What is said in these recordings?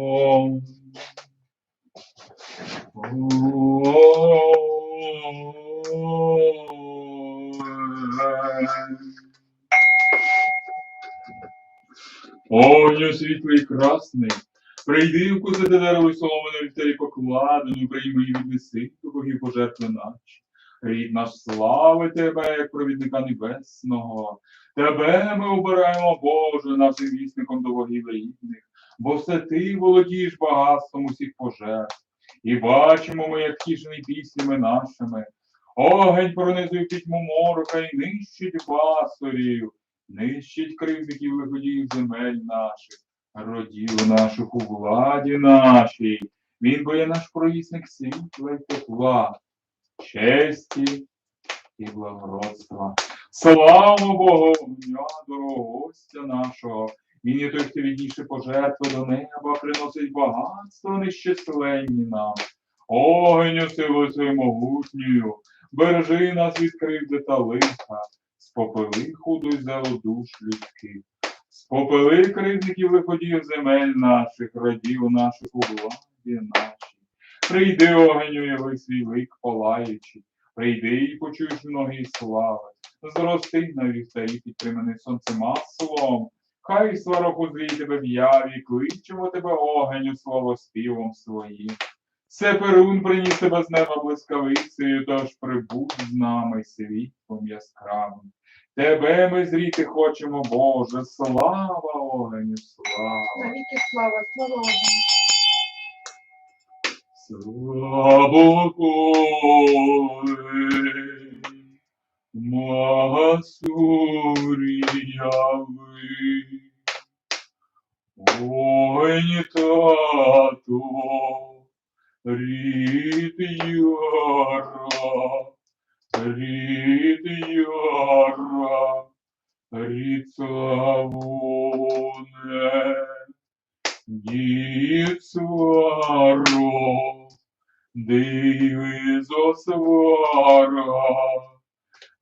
О, Огню світлий красний, прийди вкусити дерево соломину вівтарі покладену, прийми і віднеси до богів пожертви наші. Рід наш слави тебе, як провідника небесного. Тебе ми обираємо, Боже, нашим вісником до богів рідних, бо все ти володієш багатством усіх пожертв. І бачимо ми, як тішений піснями нашими. Огень пронизує пітьму морока і нищить басорів, нищить кривдиків виходів земель наших, родів наших у владі нашій. Він бо є наш провісник світла й тепла, честі і благородства. Слава Богу, дня дорогого гостя нашого. Він є той, хто відніше пожертви до неба, приносить багатство нещисленні нам. Огню силою могутньою, бережи нас від кривди та лиха, спопили худу й зелу душ людських. Спопили кривдників виходів земель наших, радів наших у владі нашій. Прийди огню, яви свій лик палаючи, прийди і почуєш многі слави. Зрости на вівтарі підтриманий сонцем маслом, хай сварок узрій тебе в яві, кличемо тебе огеню словоспівом своїм. Це Перун приніс тебе з неба блискавицею, тож прибудь з нами світлом яскравим. Тебе ми зріти хочемо, Боже, слава огеню, слава. Навіки слава, слава Богу. Слава Богу, Масуріяви, Ой, тато, рід яра, рід яра, рід славоне, дід сваро, диви зосвара,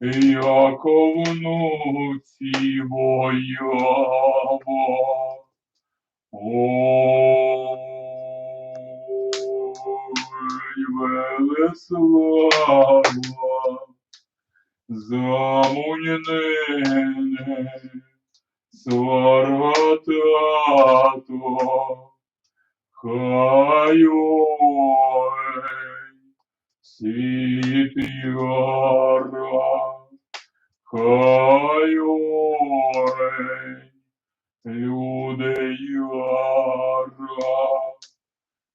яко внуці воява. Ой, Велеслава, замунене, сваргатато, хай ой, світ яра, хай ой, люди яра,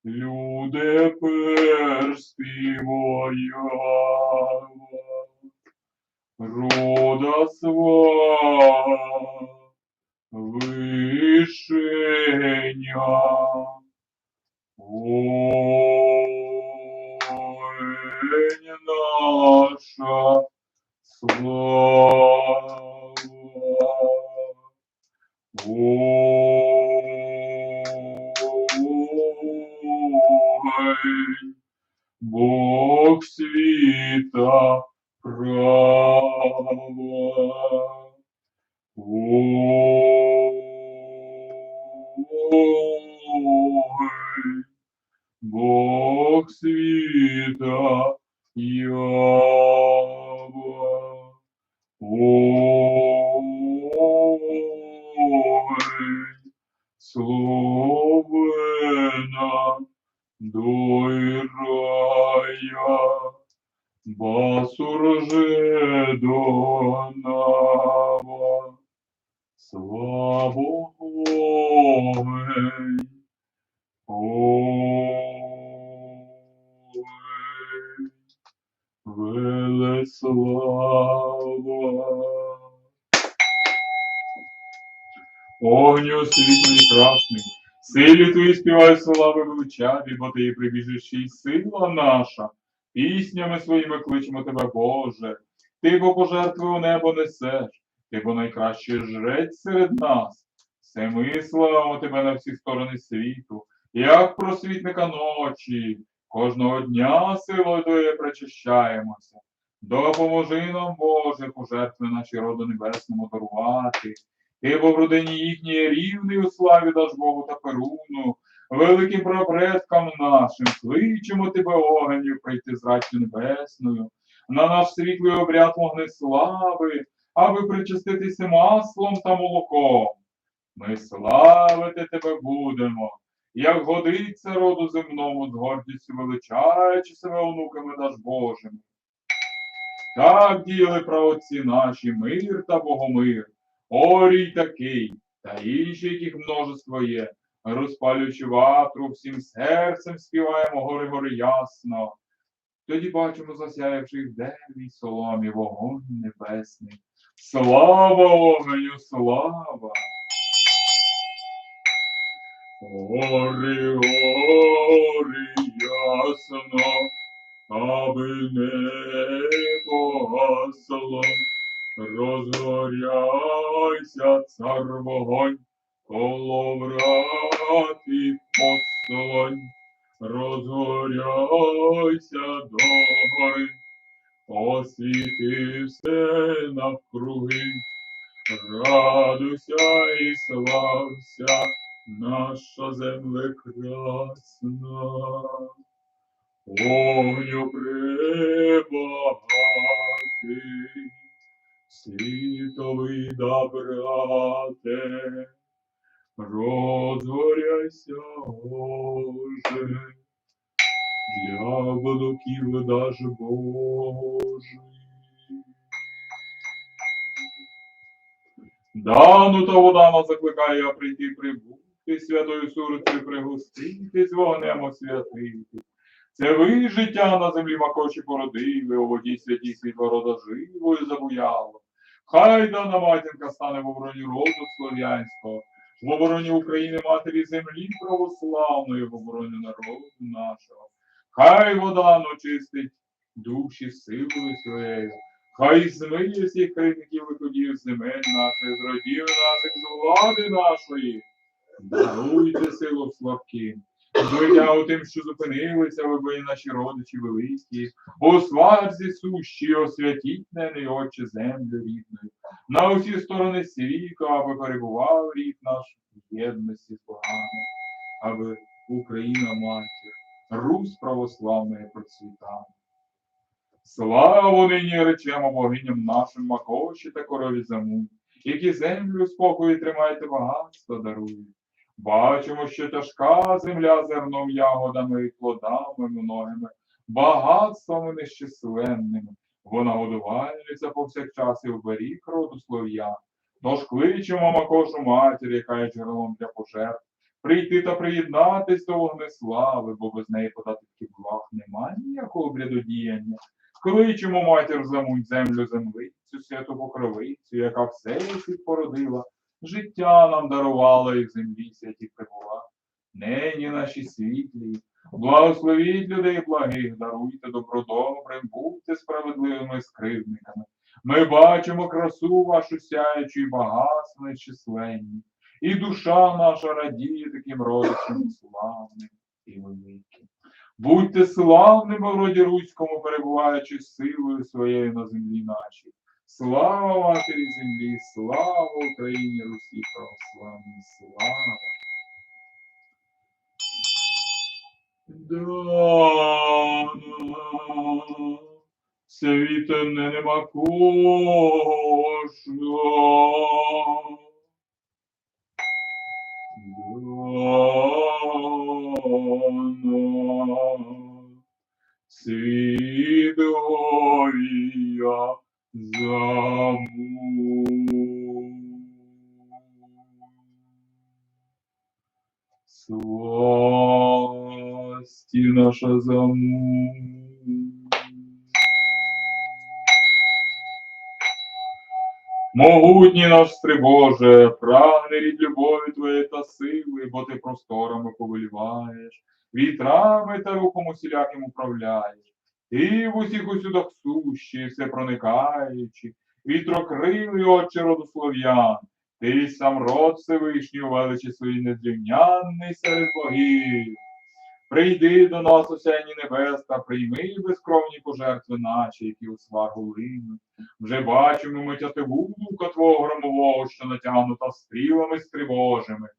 люди персти воява, рода сва, Ой, Велеслава. Огню світлий красний, силі твої співай слави величаві, бо ти прибіжиш і сила наша. Піснями своїми кличемо тебе, Боже. Ти бо пожертви у небо несеш, ти бо найкращий жрець серед нас. Все ми славимо тебе на всі сторони світу, як просвітника ночі. Кожного дня силою причащаємося. Допоможи нам, Боже, пожертви наші роду небесному дарувати. Ти бо в родині їхній рівний у славі даш Богу та Перуну, великим прапредкам нашим, кличемо тебе, огню, прийти з раччю небесною, на наш світлий обряд вогнеслави, аби причаститися маслом та молоком. Ми славити тебе будемо, як годиться роду земному, з гордістю величаючи себе онуками наш Божими. Так діяли праотці наші мир та богомир, орій такий, та інші, яких множество є, розпалюючи ватру, всім серцем співаємо гори гори ясно. Тоді бачимо засяявши в дереві соломі вогонь небесний. Слава огню, слава! Гори, гори, ясно, аби не погасло, розгоряйся, цар вогонь, Огню прибагатий, світовий добрате, розгоряйся, Боже, для внуків даж Божий. Дану та вода нас закликає прийти прибути, святою сурицею пригоститись, вогнем освятити. Це ви життя на землі макочі породили, у воді святі світло рода живою забуяло. Хай дана матінка стане в обороні роду слов'янського, в обороні України матері землі православної, в обороні народу нашого. Хай вода очистить душі силою своєю. Хай змиє всіх кривників виходів земель наших, з родів наших, з влади нашої. Даруйте силу слабким. Злиття у тим, що зупинилися, ви бої наші родичі великі, у сварзі сущі, освятіть неї, Отче, землю рідною. На усі сторони світу, аби перебував рід наш в єдності з богами, аби Україна матір, Русь православна процвітала. Славу нині речемо богиням нашим Макоші та корові заму, які землю спокою тримайте багатство дарують. Бачимо, що тяжка земля зерном ягодами і плодами многими, багатствами нещисленними. Вона годувальниця повсякчас і вберіг роду слов'ян. Тож кличемо Макошу матір, яка є джерелом для пожертв, прийти та приєднатись до вогнеслави, бо без неї податків благ немає ніякого брядодіяння. Кличемо матір замуть землю землицю, святу покровицю, яка все світ породила, життя нам дарувала і в землі святі прибула. Нині наші світлі, благословіть людей благих, даруйте добро добрим, будьте справедливими скривдниками. Ми бачимо красу вашу сяючу і багатство нечисленні, і душа наша радіє таким родичам славним і великим. Будьте славними в роді руському, перебуваючи силою своєю на землі нашій. Слава матері землі, слава Україні, Русі православній, слава. Дана, світе не нема кожного. Наша заму. Могутній наш Стрибоже, прагне від любові твоєї та сили, бо ти просторами повеліваєш, вітрами та рухом усіляким управляєш, і в усіх усюдах сущий, все проникаючи, вітрокрилий отче роду слов'ян, ти сам род Всевишній у величі своїй незрівнянний серед богів. Прийди до нас, осяйні небес, та прийми безкровні пожертви наші, які у сваргу линуть. Вже бачимо ми тятиву лука твого громового, що натягнута стрілами стривожими.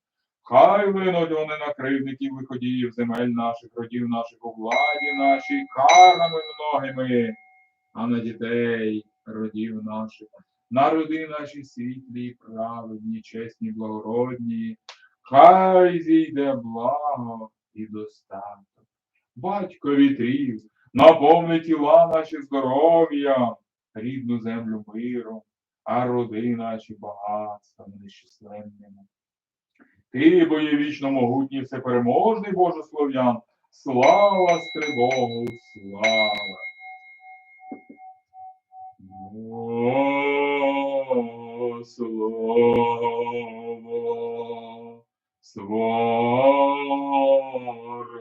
Хай линуть вони на кривдників виходіїв земель наших, родів наших у владі нашій, карами многими, а на дітей родів наших, на роди наші світлі, праведні, чесні, благородні, хай зійде благо і достаток. Батько вітрів, наповни тіла наші здоров'ям, рідну землю миром, а роди наші багатствами нещисленними. Ти, бо є вічно могутній, всепереможний Боже слов'ян, слава Стрибогу, слава! Слава, слава. Русь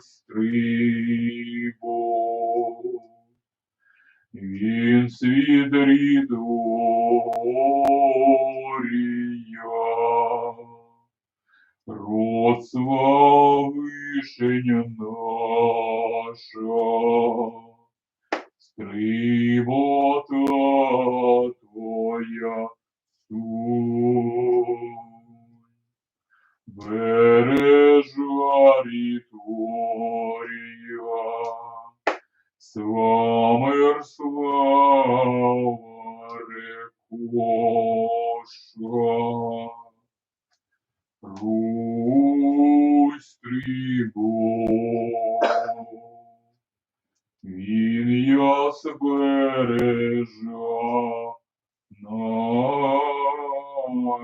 стрибог, він світ рідорія, род славишення наша, стрибота твоя суть. Бережа ріторія, Свамир слава рекоша, Русь стрибог, він яс бережа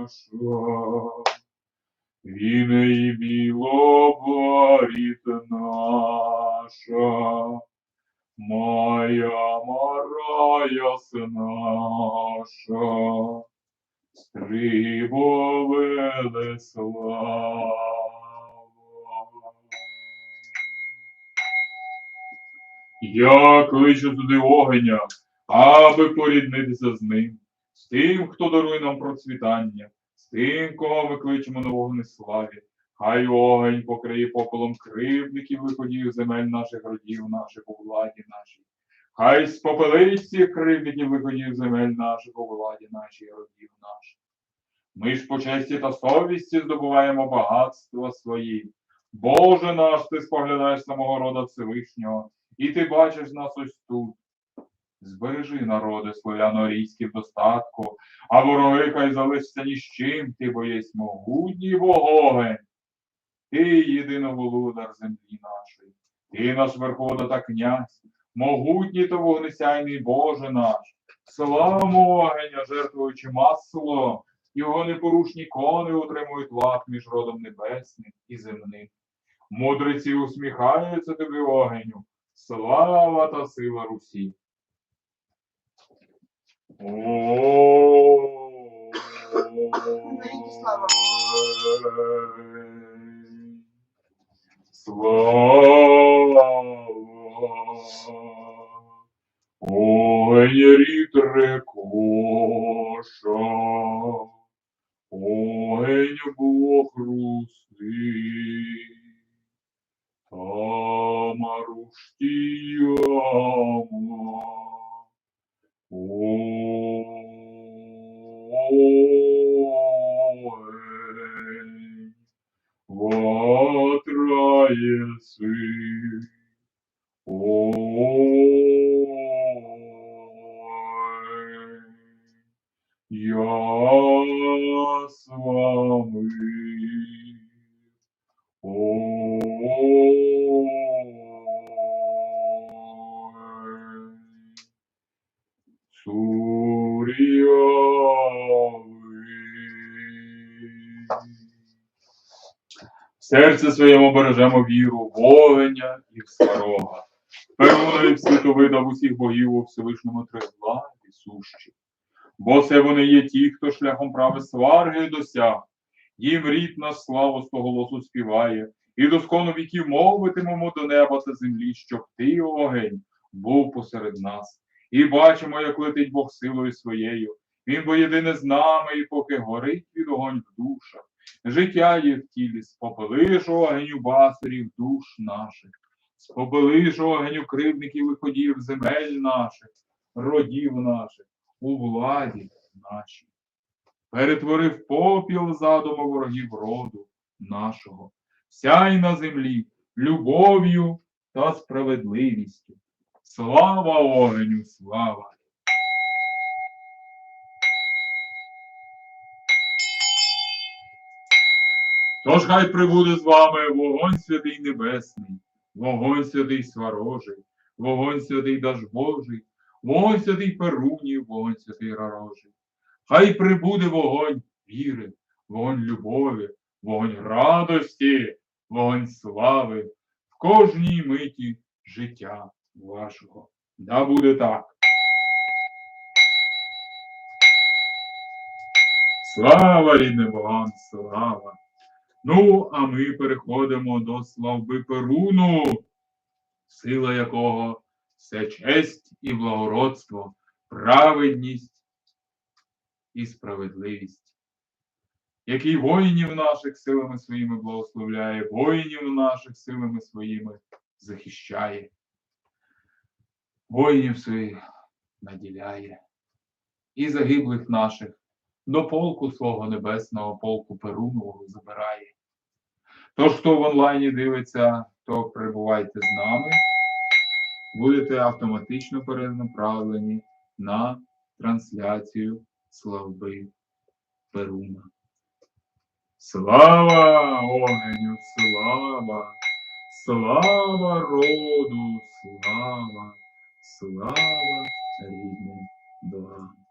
Наша. Він і білобаріт наша, моя марая наша, стрибове слава. Я кличу туди огеня, аби поріднитися з ним, з тим, хто дарує нам процвітання, тим, кого ми кличемо на вогнеславі. Хай огонь покриє попелом кривдників виходів земель наших родів, наших у владі нашій. Хай спопелить всіх кривдників виходів земель наших у владі нашій, родів наших. Ми ж по честі та совісті здобуваємо багатства свої. Боже наш, ти споглядаєш самого рода Всевишнього, і ти бачиш нас ось тут. Збережи народи слов'яно-арійські в достатку, а вороги хай залишаться ні з чим, ти бо єсть могутній Богогень. Ти єдиноволодар землі нашої, ти наш верховода та князь, могутній та вогнесяйний Боже наш. Славу огеня, жертвуючи масло, його непорушні кони утримують лад між родом небесним і земним. Мудреці усміхаються тобі огеню, слава та сила Русі. Слава. Слава. Огонь рід рекоша, огонь Бог русти, Тамаруштіяма. Серці своєму бережемо віру, воленя і в сварога. Перунові світу видав усіх богів у Всевишньому тригла і сущі. Бо це вони є ті, хто шляхом прави сварги досяг. Їм рід на славу з того голосу співає, і до скону віків мовитимемо до неба та землі, щоб ти, огень, був посеред нас. І бачимо, як летить Бог силою своєю. Він бо єдине з нами, і поки горить від огонь в душах. Життя є в тілі, спопелиш огеню басарів душ наших, спопелиш огеню кривдників виходів земель наших. родів наших, у владі нашій. Перетворив попіл задуму ворогів роду нашого. Сяй на землі любов'ю та справедливістю. Слава огню, слава! Тож хай прибуде з вами вогонь святий небесний, вогонь святий сварожий, вогонь святий Дажбожий, вогонь святий Перунів, вогонь святий Рарожий. Хай прибуде вогонь віри, вогонь любові, вогонь радості, вогонь слави в кожній миті життя вашого. Да буде так. Слава рідним богам, слава! Ну, а ми переходимо до славби Перуну, сила якого це честь і благородство, праведність і справедливість, який воїнів наших силами своїми благословляє, воїнів наших силами своїми захищає, воїнів своїх наділяє, і загиблих наших до полку свого небесного полку Перунового забирає. Тож, хто в онлайні дивиться, то перебувайте з нами. Будете автоматично перенаправлені на трансляцію слави Перуна. Слава огню, слава, слава роду, слава, слава рідним богам.